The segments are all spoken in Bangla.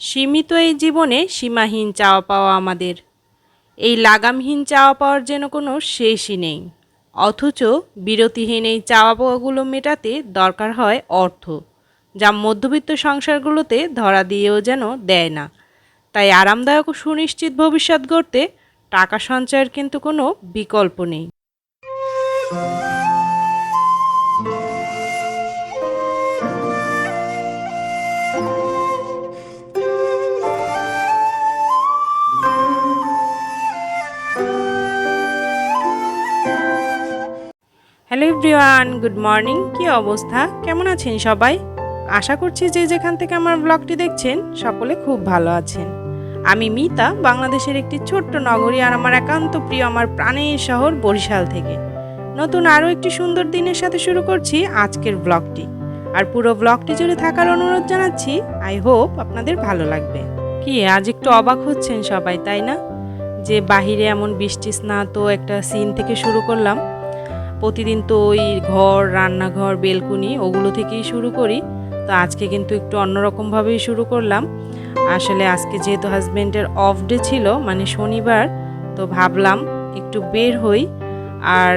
সীমিত এই জীবনে সীমাহীন চাওয়া পাওয়া আমাদের। এই লাগামহীন চাওয়া পাওয়ার যেন কোনো শেষই নেই। অথচ বিরতিহীন এই চাওয়া পাওয়াগুলো মেটাতে দরকার হয় অর্থ, যা মধ্যবিত্ত সংসারগুলোতে ধরা দিয়েও যেন দেয় না। তাই আরামদায়ক ও সুনিশ্চিত ভবিষ্যৎ গড়তে টাকা সঞ্চয়ের কিন্তু কোনো বিকল্প নেই। Hello everyone, good morning. কি অবস্থা? কেমন আছেন সবাই? আশা করছি যে যেখান থেকে আমার ব্লগটি দেখছেন, সকলে খুব ভালো আছেন। আমি মিতা, বাংলাদেশের একটি ছোট্ট নগরী আর আমার একান্ত প্রিয় আমার প্রাণের শহর বরিশাল থেকে। নতুন আরও একটি সুন্দর দিনের সাথে শুরু করছি আজকের ব্লগটি। আর পুরো ব্লগটি জুড়ে থাকার অনুরোধ জানাচ্ছি, আই হোপ আপনাদের ভালো লাগবে। কি, আজ একটু অবাক হচ্ছেন সবাই, তাই না? যে বাহিরে এমন বৃষ্টি স্নাত একটা সিন থেকে শুরু করলাম প্রতিদিন তো ওই ঘর, রান্নাঘর, বেলকুনি ওগুলো থেকেই শুরু করি। তো আজকে কিন্তু একটু অন্যরকমভাবেই শুরু করলাম। আসলে আজকে যেহেতু হাজব্যান্ডের অফ ডে ছিল মানে শনিবার, তো ভাবলাম একটু বের হই। আর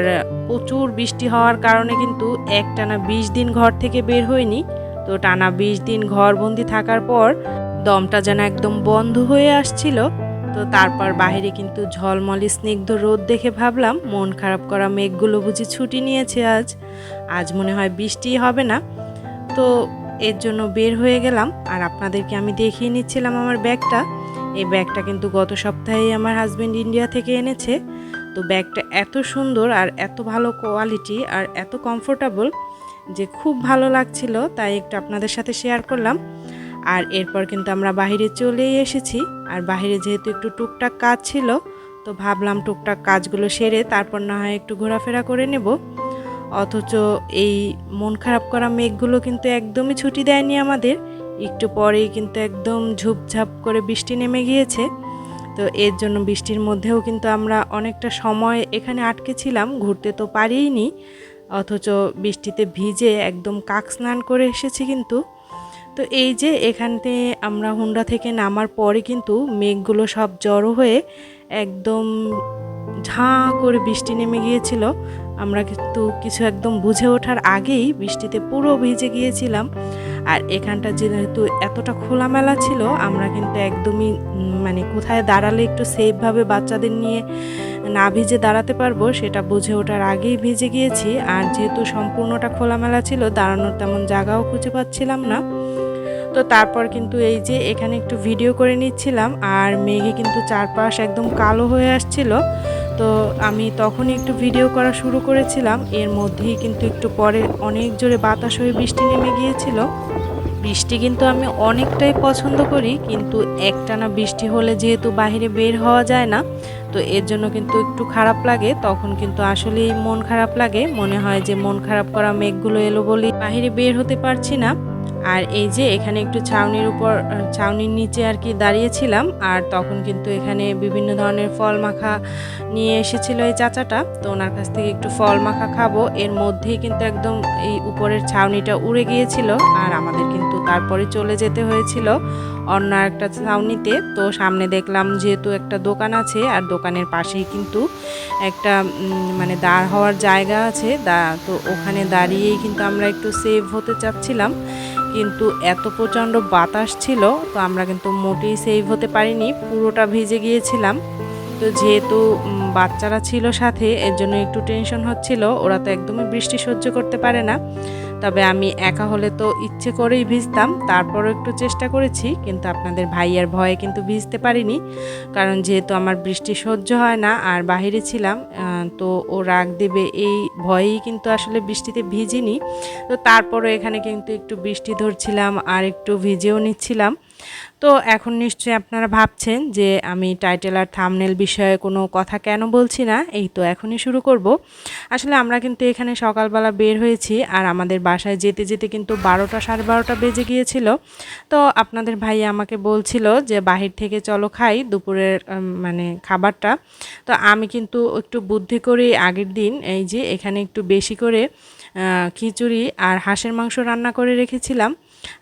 প্রচুর বৃষ্টি হওয়ার কারণে কিন্তু এক টানা বিশ দিন ঘর থেকে বের হইনি। তো টানা বিশ দিন ঘরবন্দি থাকার পর দমটা যেন একদম বন্ধ হয়ে আসছিল। তো তারপর বাইরে কিন্তু ঝলমলে স্নিগ্ধ রোদ দেখে ভাবলাম, মন খারাপ করা মেঘগুলো বুঝি ছুটি নিয়েছে আজ। আজ মনে হয় বৃষ্টি হবে না। তো এর জন্য বের হয়ে গেলাম আর আপনাদেরকে আমি দেখিয়ে নিচ্ছিলাম আমার ব্যাগটা। এই ব্যাগটা কিন্তু গত সপ্তাহেই আমার হাজব্যান্ড ইন্ডিয়া থেকে এনেছে। তো ব্যাগটা এত সুন্দর আর এত ভালো কোয়ালিটি আর এত কমফোর্টেবল যে খুব ভালো লাগছিল, তাই একটু আপনাদের সাথে শেয়ার করলাম। আর এরপর কিন্তু আমরা বাইরে চলেই এসেছি। আর বাইরে যেহেতু একটু টুকটাক কাজ ছিল, তো ভাবলাম টুকটাক কাজগুলো সেরে তারপর না হয় একটু ঘোরাফেরা করে নেব। অথচ এই মন খারাপ করা মেঘগুলো কিন্তু একদমই ছুটি দেয়নি আমাদের। একটু পরেই কিন্তু একদম ঝুপঝাপ করে বৃষ্টি নেমে গিয়েছে। তো এর জন্য বৃষ্টির মধ্যেও কিন্তু আমরা অনেকটা সময় এখানে আটকে ছিলাম, ঘুরতে তো পারিনি অথচ বৃষ্টিতে ভিজে একদম কাক স্নান করে এসেছি কিন্তু। তো এই যে এখানতে আমরা হুন্ডা থেকে নামার পরে কিন্তু মেঘগুলো সব জড়ো হয়ে একদম ঝাঁ করে বৃষ্টি নেমে গিয়েছিল। আমরা কিন্তু কিছু একদম বুঝে ওঠার আগেই বৃষ্টিতে পুরো ভিজে গিয়েছিলাম। আর এখানটা যেহেতু এতটা খোলামেলা ছিল, আমরা কিন্তু একদমই মানে কোথায় দাঁড়ালে একটু সেফভাবে বাচ্চাদের নিয়ে না ভিজে দাঁড়াতে পারব, সেটা বুঝে ওঠার আগেই ভিজে গিয়েছি। আর যেহেতু সম্পূর্ণটা খোলামেলা ছিল, দাঁড়ানোর তেমন জায়গাও খুঁজে পাচ্ছিলাম না। তো তারপর কিন্তু এই যে এখানে একটু ভিডিও করে নিচ্ছিলাম, আর মেঘে কিন্তু চারপাশ একদম কালো হয়ে আসছিল। তো আমি তখন একটু ভিডিও করা শুরু করেছিলাম। এর মধ্যেই কিন্তু একটু পরে অনেক জোরে বাতাস হয়ে বৃষ্টি নেমে গিয়েছিল। বৃষ্টি কিন্তু আমি অনেকটাই পছন্দ করি, কিন্তু একটানা বৃষ্টি হলে যেহেতু বাইরে বের হওয়া যায় না তো এর জন্য কিন্তু একটু খারাপ লাগে, তখন কিন্তু আসলেই মন খারাপ লাগে। মনে হয় যে মন খারাপ করা মেঘগুলো এলো বলে বাইরে বের হতে পারছি না। আর এই যে এখানে একটু ছাউনির উপর, ছাউনির নিচে আর কি দাঁড়িয়েছিলাম, আর তখন কিন্তু এখানে বিভিন্ন ধরনের ফল মাখা নিয়ে এসেছিল এই চাচাটা। তো ওনার কাছ থেকে একটু ফল মাখা খাব। এর মধ্যেই কিন্তু একদম এই উপরের ছাউনিটা উড়ে গিয়েছিল, আর আমাদের কিন্তু তারপরে চলে যেতে হয়েছিল। অন্য একটা ছাউনিতে। তো সামনে দেখলাম যেহেতু একটা দোকান আছে, আর দোকানের পাশেই কিন্তু একটা মানে দাঁড় হওয়ার জায়গা আছে। দা, তো ওখানে দাঁড়িয়েই কিন্তু আমরা একটু সেভ হতে চাচ্ছিলাম। কিন্তু এত প্রচণ্ড বাতাস ছিল, তো আমরা কিন্তু মোটেই সেভ হতে পারিনি। পুরোটা ভিজে গিয়েছিলাম। তো যেহেতু বাচ্চারা ছিল সাথে, এর জন্য একটু টেনশন হচ্ছিল। ওরা তো একদমই বৃষ্টি সহ্য করতে পারে না। তবে আমি একা হলে তো ইচ্ছে করেই ভিজতাম, তারপরও একটু চেষ্টা করেছি, কিন্তু আপনাদের ভাইয়ার ভয়ে কিন্তু ভিজতে পারিনি, কারণ যেহেতু আমার বৃষ্টি সহ্য হয় না, আর বাহিরে ছিলাম তো ও রাগ দেবে এই ভয়েই কিন্তু আসলে বৃষ্টিতে ভিজিনি। তো তারপরও এখানে কিন্তু একটু বৃষ্টি ধরছিলাম, আর একটু ভিজেও নিচ্ছিলাম। তো এখন নিশ্চয়ই আপনারা ভাবছেন যে আমি টাইটেল আর থামনেল বিষয়ে কোনো কথা কেন বলছি না? এই তো এখনই শুরু করব। আসলে আমরা কিন্তু এখানে সকালবেলা বের হয়েছি আর আমাদের বাসায় যেতে যেতে কিন্তু বারোটা সাড়ে বারোটা বেজে গিয়েছিল। তো আপনাদের ভাই আমাকে বলছিল যে বাহির থেকে চলো খাই দুপুরের মানে খাবারটা। তো আমি কিন্তু একটু বুদ্ধি করে আগের দিন, এই যে এখানে একটু বেশি করে খিচুড়ি আর হাঁসের মাংস রান্না করে রেখেছিলাম।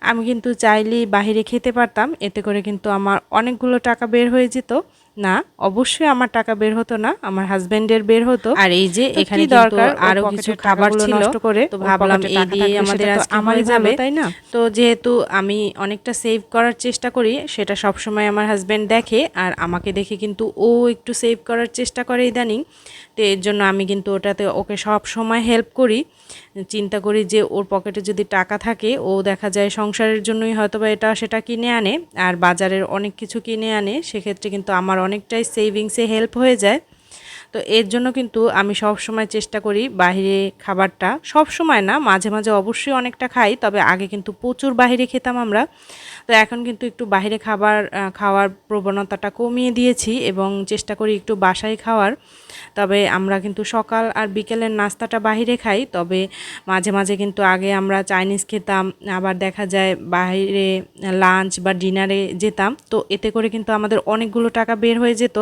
আমি কিন্তু চাইলেই বাহিরে খেতে পারতাম এতে করে কিন্তু আমার অনেকগুলো টাকা বের হয়ে যেত। না অবশ্যই আমার টাকা বের হতো না আমার হাজবেন্ডের বের হতো। আর এই যে এখানে দরকার? আরও কিছু খাবার ছিল নষ্ট করে তো ভাবলাম এই দিয়ে আমাদের আমারই যাবে। তাই না? তো যেহেতু আমি অনেকটা সেভ করার চেষ্টা করি সেটা সব সময় আমার হাজবেন্ড দেখে আর আমাকে দেখে কিন্তু ও একটু সেভ করার চেষ্টা করে ইদানিং। তো এর জন্য আমি কিন্তু ওটাতে ওকে সব সময় হেল্প করি। চিন্তা করি যে ওর পকেটে যদি টাকা থাকে, ও দেখা যায় সংসারের জন্যই হয়তো বা এটা সেটা কিনে আনে, আর বাজারের অনেক কিছু কিনে আনে, সেক্ষেত্রে কিন্তু আমার অনেকটাই সেভিংসে হেল্প হয়ে যায়। তো এর জন্য কিন্তু আমি সব সময় চেষ্টা করি বাইরে খাবারটা। সব সময় না, মাঝে মাঝে অবশ্যই অনেকটা খাই, তবে আগে কিন্তু প্রচুর বাইরে খেতাম আমরা। তো এখন কিন্তু একটু বাইরে খাবার খাওয়ার প্রবণতাটা কমিয়ে দিয়েছি এবং চেষ্টা করি একটু বাসায় খাওয়ার। তবে আমরা কিন্তু সকাল আর বিকেলের নাস্তাটা বাহিরে খাই, তবে মাঝে মাঝে কিন্তু আগে আমরা চাইনিজ খেতাম, আবার দেখা যায় বাইরে লাঞ্চ বা ডিনারে যেতাম। তো এতে করে কিন্তু আমাদের অনেকগুলো টাকা বের হয়ে যেত।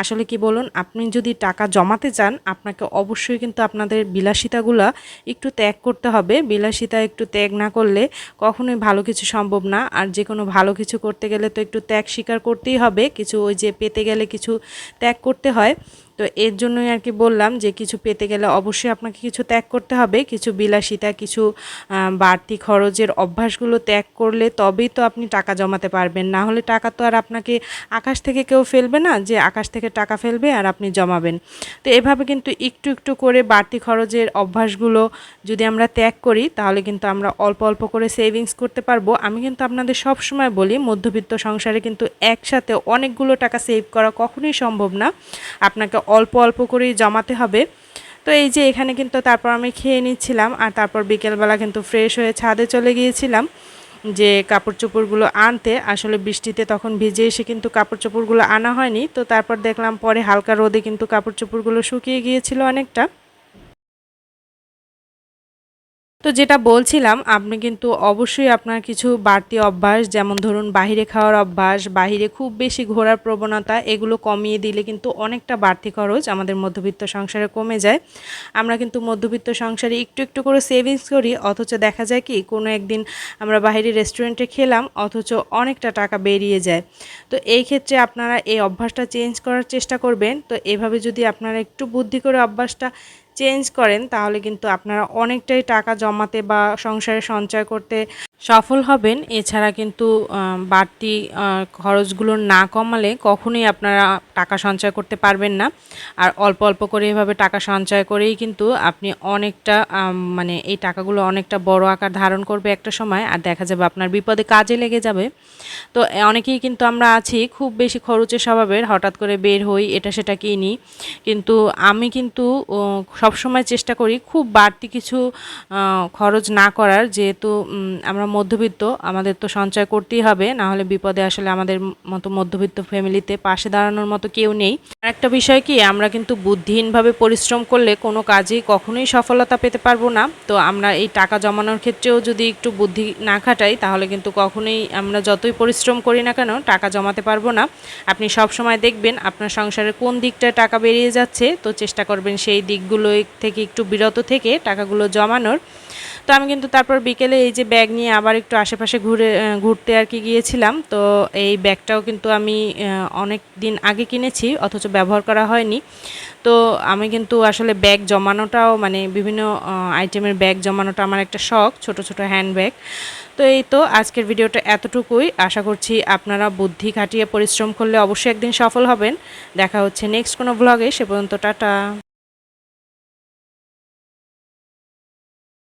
আসলে কি বলুন, আপনি যদি টাকা জমাতে চান, আপনাকে অবশ্যই কিন্তু আপনাদের বিলাসিতাগুলো একটু ত্যাগ করতে হবে। বিলাসিতা একটু ত্যাগ না করলে কখনোই ভালো কিছু সম্ভব না। আর যে কোনো ভালো কিছু করতে গেলে তো একটু ত্যাগ স্বীকার করতেই হবে। কিছু ওই যে পেতে গেলে কিছু ত্যাগ করতে হয়। তো এর জন্যই আর কি বললাম যে কিছু পেতে গেলে অবশ্যই আপনাকে কিছু ত্যাগ করতে হবে, কিছু বিলাসিতা, কিছু বাড়তি খরচের অভ্যাসগুলো ত্যাগ করলে তবেই তো আপনি টাকা জমাতে পারবেন। না হলে টাকা তো আর আপনাকে আকাশ থেকে কেউ ফেলবে না যে আকাশ থেকে টাকা ফেলবে আর আপনি জমাবেন। তো এভাবে কিন্তু একটু একটু করে বাড়তি খরচের অভ্যাসগুলো যদি আমরা ত্যাগ করি, তাহলে কিন্তু আমরা অল্প অল্প করে সেভিংস করতে পারব। আমি কিন্তু আপনাদের সব সময় বলি, মধ্যবিত্ত সংসারে কিন্তু একসাথে অনেকগুলো টাকা সেভ করা কখনোই সম্ভব না। আপনাকে অল্প অল্প করেই জমাতে হবে। তো এই যে এখানে কিন্তু তারপর আমি খেয়ে নিচ্ছিলাম আর তারপর বিকেলবেলা কিন্তু ফ্রেশ হয়ে ছাদে চলে গিয়েছিলাম যে কাপড় চোপড়গুলো আনতে। আসলে বৃষ্টিতে তখন ভিজে এসে কিন্তু কাপড় চোপড়গুলো আনা হয়নি। তো তারপর দেখলাম পরে হালকা রোদে কিন্তু কাপড় চোপড়গুলো শুকিয়ে গিয়েছিল অনেকটা। তো যেটা বলছিলাম, আপনি কিন্তু অবশ্যই আপনার কিছু বাড়তি অভ্যাস, যেমন ধরুন বাহিরে খাওয়ার অভ্যাস, বাহিরে খুব বেশি ঘোরার প্রবণতা, এগুলো কমিয়ে দিলে কিন্তু অনেকটা বাড়তি খরচ আমাদের মধ্যবিত্ত সংসারে কমে যায়। আমরা কিন্তু মধ্যবিত্ত সংসারে একটু একটু করে সেভিংস করি, অথচ দেখা যায় কি, কোনো একদিন আমরা বাহিরে রেস্টুরেন্টে খেলাম, অথচ অনেকটা টাকা বেরিয়ে যায়। তো এই ক্ষেত্রে আপনারা এই অভ্যাসটা চেঞ্জ করার চেষ্টা করবেন। তো এভাবে যদি আপনারা একটু বুদ্ধি করে অভ্যাসটা চেঞ্জ করেন তাহলে কিন্তু আপনারা অনেকটাই টাকা জমাতে বা সংসারে সঞ্চয় করতে সফল হবেন, এছাড়া কিন্তু বাড়তি খরচগুলো না কমালে কখনোই আপনারা টাকা সঞ্চয় করতে পারবেন না। আর অল্প অল্প করে এভাবে টাকা সঞ্চয় করেই কিন্তু আপনি অনেকটা মানে এই টাকাগুলো অনেকটা বড় আকার ধারণ করবে একটা সময়, আর দেখা যাবে আপনার বিপদে কাজে লেগে যাবে। তো অনেকেই কিন্তু আমরা আছি, খুব বেশি খরচের স্বভাবের, হঠাৎ করে বের হই, এটা সেটা কিনি কিন্তু আমি কিন্তু সবসময় চেষ্টা করি খুব বাড়তি কিছু খরচ না করার, যেহেতু আমরা মধ্যবিত্ত, আমাদের তো সঞ্চয় করতেই হবে, না হলে বিপদে আসলে আমাদের মতো মধ্যবিত্ত ফ্যামিলিতে পাশে দাঁড়ানোর মতো কেউ নেই। একটা বিষয় কি, আমরা কিন্তু বুদ্ধিহীনভাবে পরিশ্রম করলে কোনো কাজেই কখনোই সফলতা পেতে পারব না। তো আমরা এই টাকা জমানোর ক্ষেত্রেও যদি একটু বুদ্ধি না খাটাই, তাহলে কিন্তু কখনোই আমরা যতই পরিশ্রম করি না কেন টাকা জমাতে পারব না। আপনি সব সময় দেখবেন আপনার সংসারের কোন দিকটায় টাকা বেরিয়ে যাচ্ছে, তো চেষ্টা করবেন সেই দিকগুলো থেকে একটু বিরত থেকে টাকাগুলো জমানোর। তো আমি কিন্তু তারপর বিকেলে এই যে ব্যাগ নিয়ে আবার একটু আশেপাশে ঘুরে ঘুরতে আর কি গিয়েছিলাম। তো এই ব্যাগটাও কিন্তু আমি অনেক দিন আগে কিনেছি, অথচ ব্যবহার করা হয়নি। তো আমি কিন্তু আসলে ব্যাগ জমানোটাও মানে বিভিন্ন আইটেমের ব্যাগ জমানোটা আমার একটা শখ, ছোট ছোট হ্যান্ড ব্যাগ। তো এই তো আজকের ভিডিওটা এতটুকুই। আশা করছি আপনারা বুদ্ধি খাটিয়ে পরিশ্রম করলে অবশ্যই একদিন সফল হবেন। দেখা হচ্ছে নেক্সট কোনো ব্লগে সে পর্যন্ত টাটা।